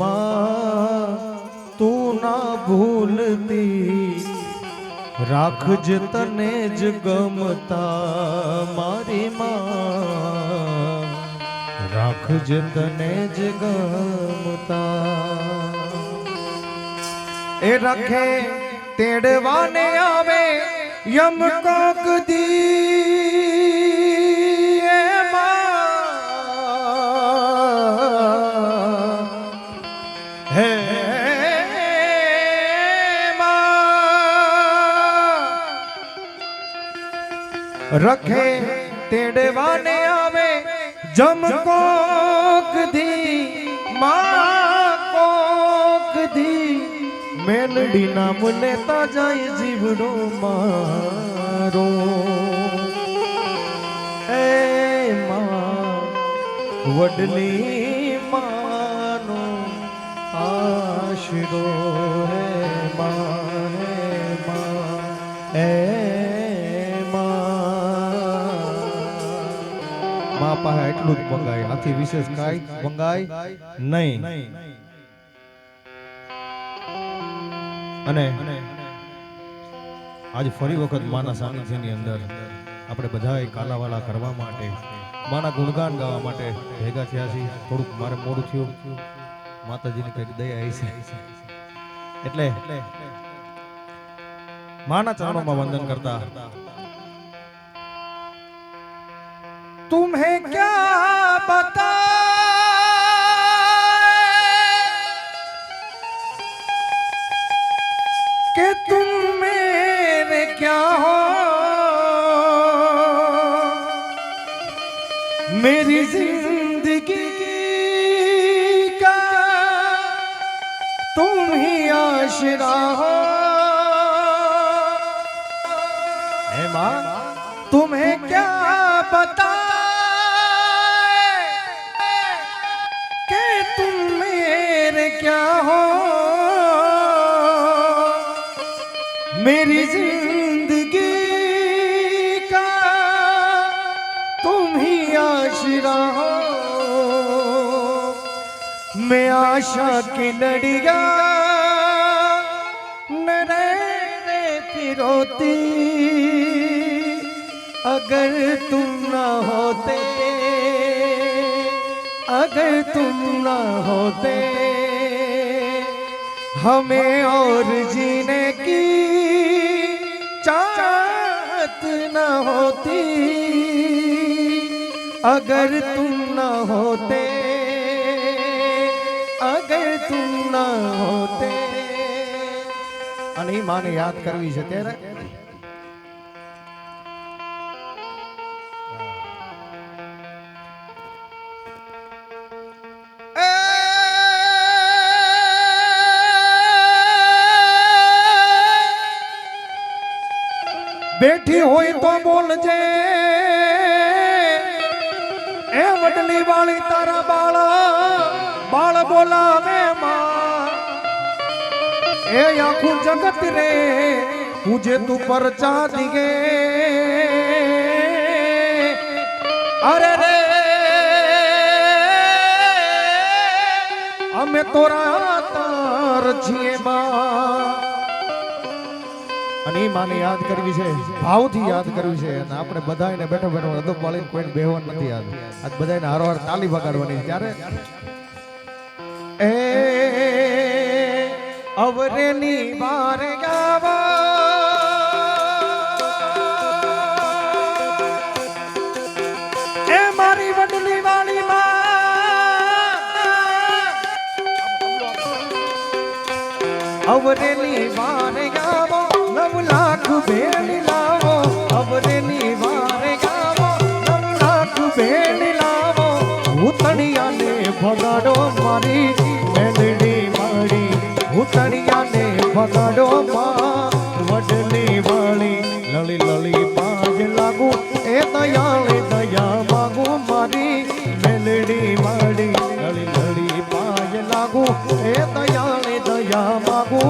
માં તું ના ભૂલતી રાખજ તને જ ગમતા મારી માં રાખજ તને જ ગમતા એ રખે તેડવાને આવે યમ કોક દી માં રખે તેડવાને આવે જમ કોક દી માં કોક દી મેલડી નામ લેતા જાય જીવડો મારો એ માં વડલી માનો આશરો પાસે એટલું જ મંગાય. આથી વિશેષ કાંઈ મંગાય નહીં. અને આજ ફરી વખત માના સાનિધ્યની અંદર આપણે બધાએ કાલાવાલા કરવા માટે, માના ગુણગાન ગાવા માટે ભેગા થયા છીએ. થોડુંક મારે મોડું થયું. માતાજીની કંઈક દયા આવી છે. એટલે માના ચરણોમાં વંદન કરતા तुम्हें क्या बता क्या हो? मेरी ज़िंदगी का तुम ही आशरा हो। मैं आशा की लड़िया न रहने फिरोती अगर तुम ना होते अगर तुम ना होते। हमें और जीने की चाहत न होती अगर तुम न होते અગર તું ના હોતે અને એ માને યાદ કરવી છે ત્યારે હોય તો બોલજે. એ વડલી વાળી તારા બાળ બાળ બોલાવે માં. એ આખું જગત રે પૂજે તું પરચા દિગે અરે રે, અમે તોરા તાર છીએ બા અને એ માને યાદ કરવી છે ભાવથી યાદ કરવી છે અને આપણે બધાને બેઠો બેઠો અદબ વાળીને કોઈને બેહવાનું નથી યાદ આજ બધાને હારોહાર તાલી વગાડવાની ત્યારે એ અવરેની વાર ભગાડો મારી મેલડી મારી ઉતણિયાને ભગાડો માં વડલી લાગુ, એ દયાળે દયા માગુ મારી મેલડી માડી લળી લળી પાજ લાગુ, એ દયાળે દયા માગુ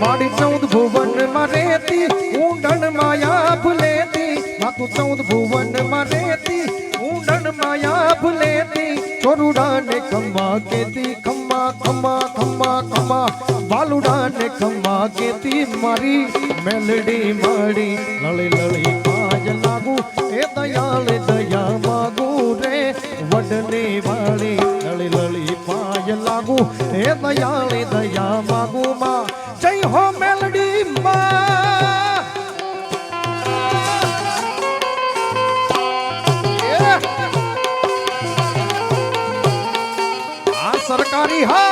મારી ચૌદ ભુવનમાં રહેતી ઊંડણ માયા ભૂલેતી માતું ચૌદ ભુવનમાં રહેતી ઊંડણ માયા ભૂલેતી ચોરુડા ને ખમ્મા કેતી ખમ્મા ખમ્મા ખમ્મા ખમ્મા બાલુડા ને ખમ્મા કેતી મારી મેલડી માડી લળી લળી પાજ લાગુ એ દયાળ દયા માગુ રે વડલી વાળી લળી લળી પાજ લાગુ એ દયાળ દયા માગુ માં જય હો મેલડી માં. આ સરકારી હા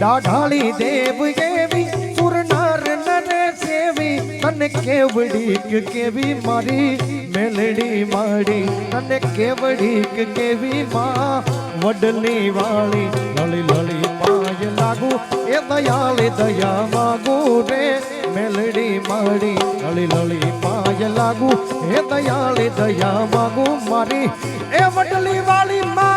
દાઢાળી દેવ એવી સુરનાર નર સેવી, તને કેવડીક કેવી મારી, મેલડી માડી, તને કેવડીક કેવી માં, વડલી વાળી, લળી લળી પાય લાગુ, એ દયાળ દયા માગુ રે, મેલડી માડી, લળી લળી પાય લાગુ, એ દયાળ દયા માગુ મારી, એ વડલી વાળી માં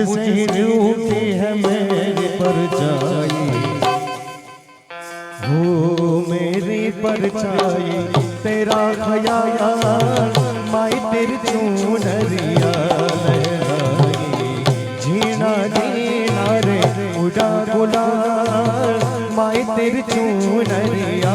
मुझसे रूठी है मेरी परछाई हो मेरी परछाई तेरा ख्याल माई तेरी चूनरिया लहराई झीना झीना रे उड़ा गुलाल माई तेरी चूनरिया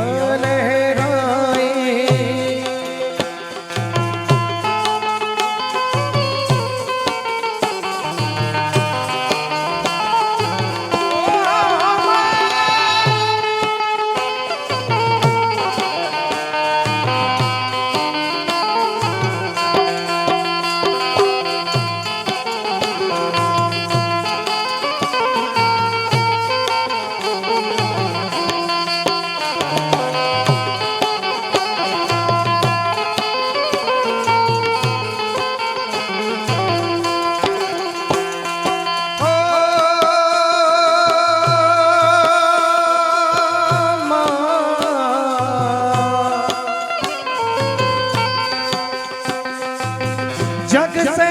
जग से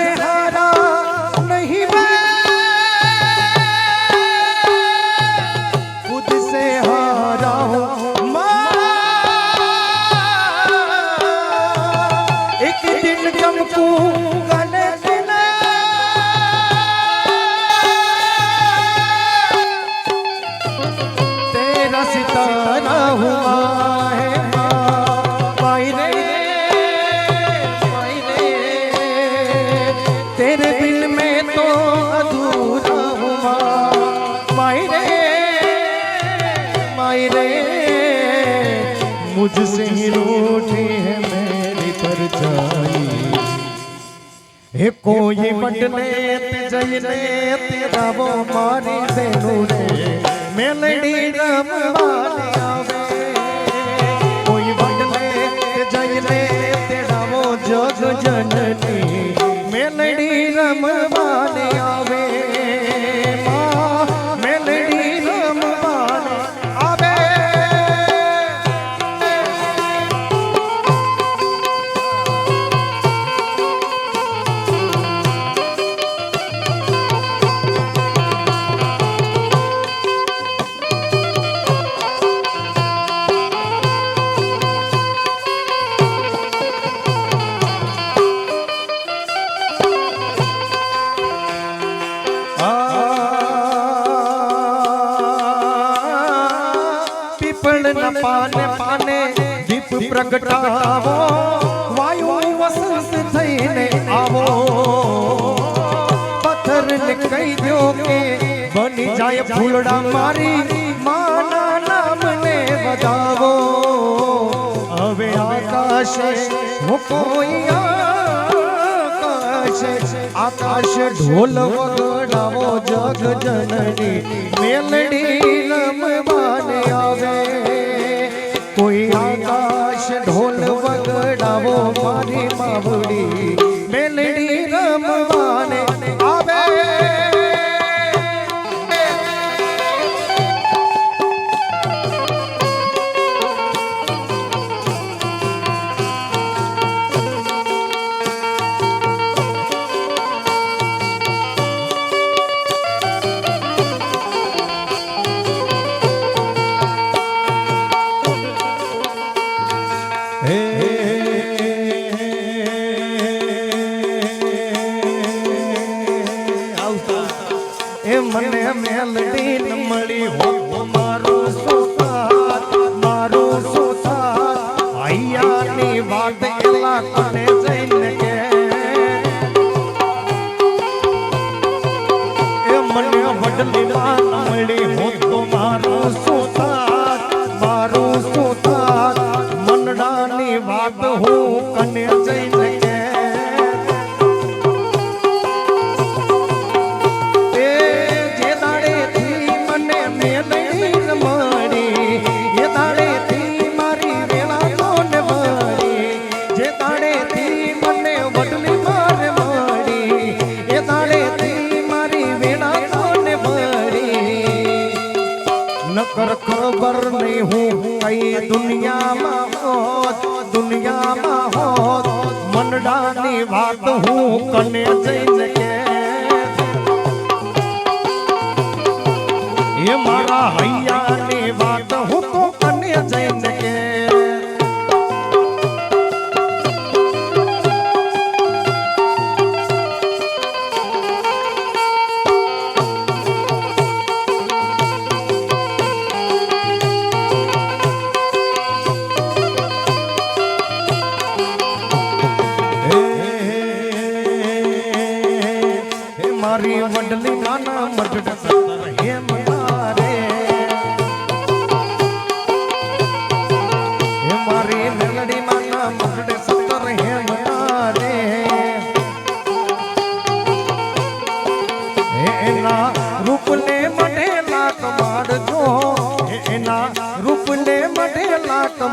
रूठी है मेरी परछाई हे कोई बटने जयने तेरा वो मारी देनु रे मेलडी राम वाली आवे कोई बटने जयने तेरा वो जग जननी मेलडी राम પ્રગટાવો વાયુ વસંત થઈને આવો પથ્થરને કહી દો કે બની જાય ફૂલડા મારી માના નામને વધાવો હવે આકાશે હું કોઈ આકાશે આકાશ ઢોલ વગડાવો જગ જનની મેલડી રમવાને આવે કોઈ મારી માવડી નકર ખબર નહીં હું કઈ દુનિયામાં હોત દુનિયામાં હોત. મનડાની વાત હું કને જઈને કે એ મારા હૈયાની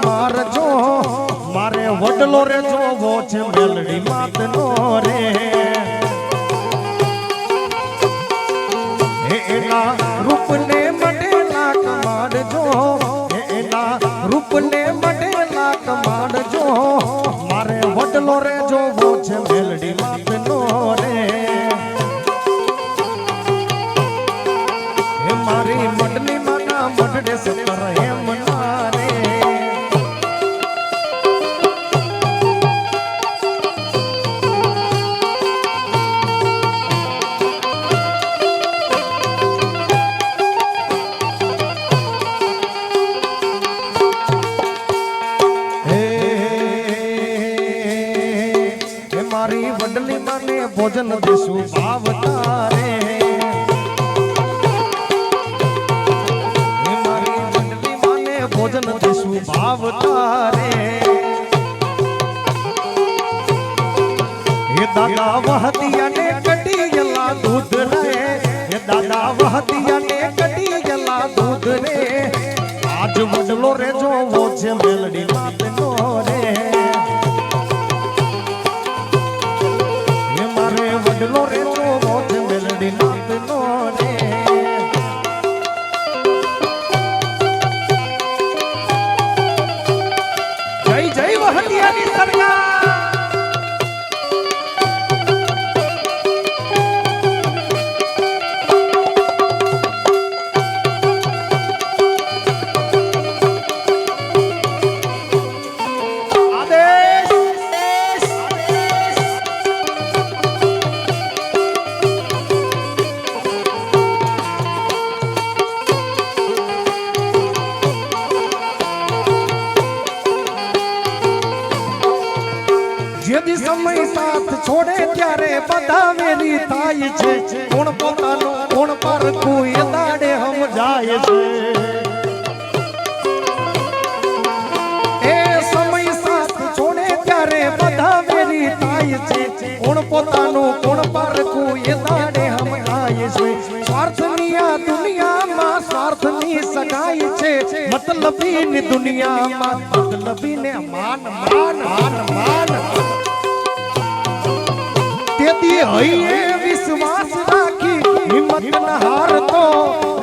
મારજો મારે વડલો રે જોવો છે મેલડી માતનો રે. Marcelino Ranhel. દાદા વહતિયા ને વેરી થાય છે. કોણ પોતાનો, કોણ પર કોઈ દાડે બધા થાય છે. એ દુનિયામાં સ્વાર્થની સગાઈ છે. દુનિયામાં માન માન માન માન. હૈયે વિશ્વાસ રાખી, હિંમત ન હારતો.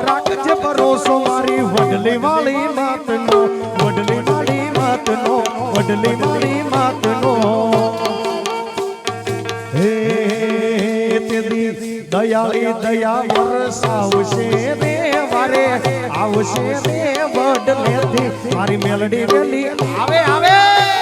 રાખજે ભરોસો મારી વડલી વાળી માતનો, વડલી વાળી માતનો, વડલી વાળી માતનો. હે, તેદી દયાળી દયા વરસાવશે દેવારે, આવશે રે વડલેથી. મારી મેલડી વેલી આવે આવે.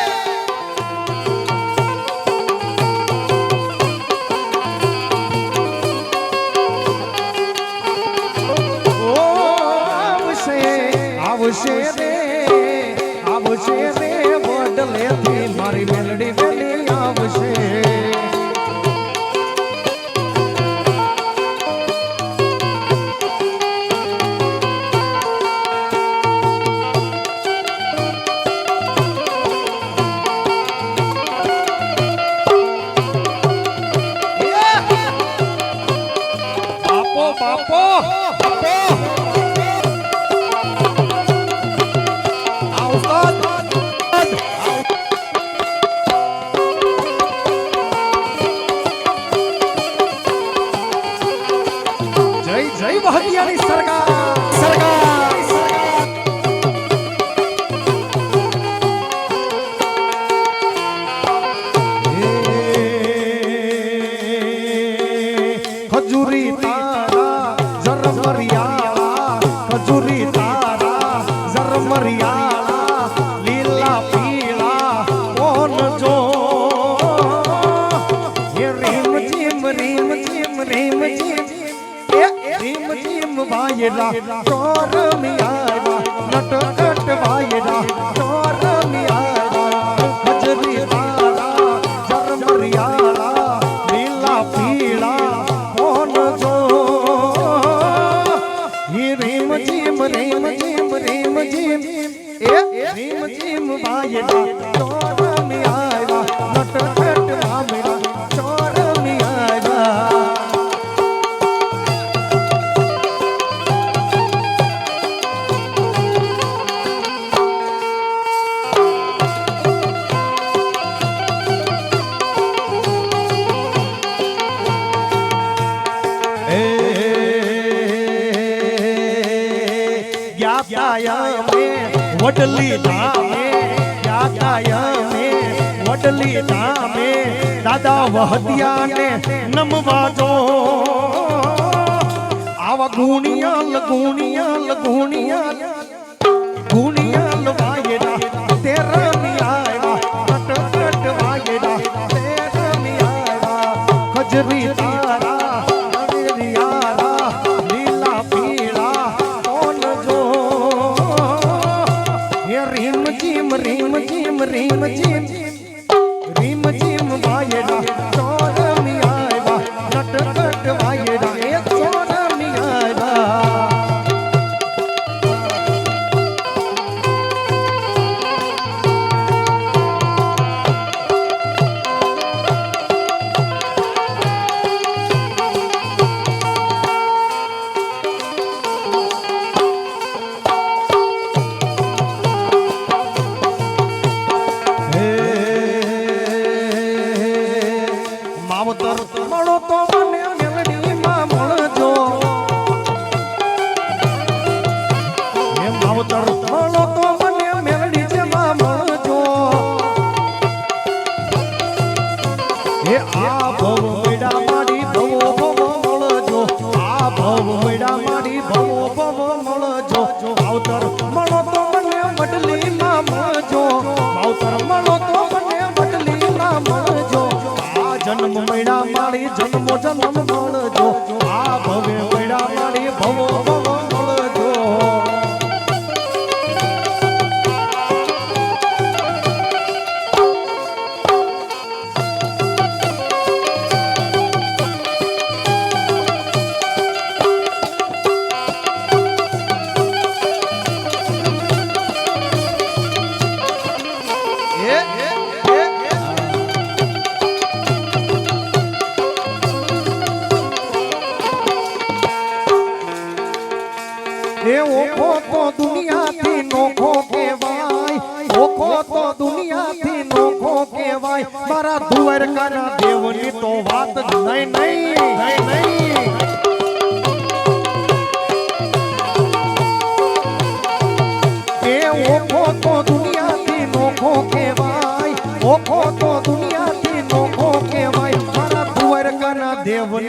એ રીમ તો વાયરા આવ્યા નટ વાયરા ચોરમી વડલી ધામે યાતાયમે વડલી ધામે દાદા વહદિયાને નમવા જો આવા ગુણિયા લગુણિયા ગુણિયલ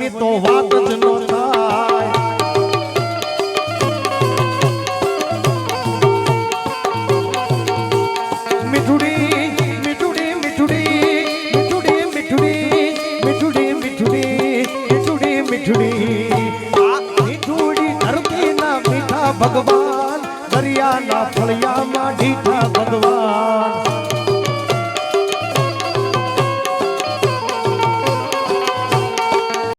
vai, vai,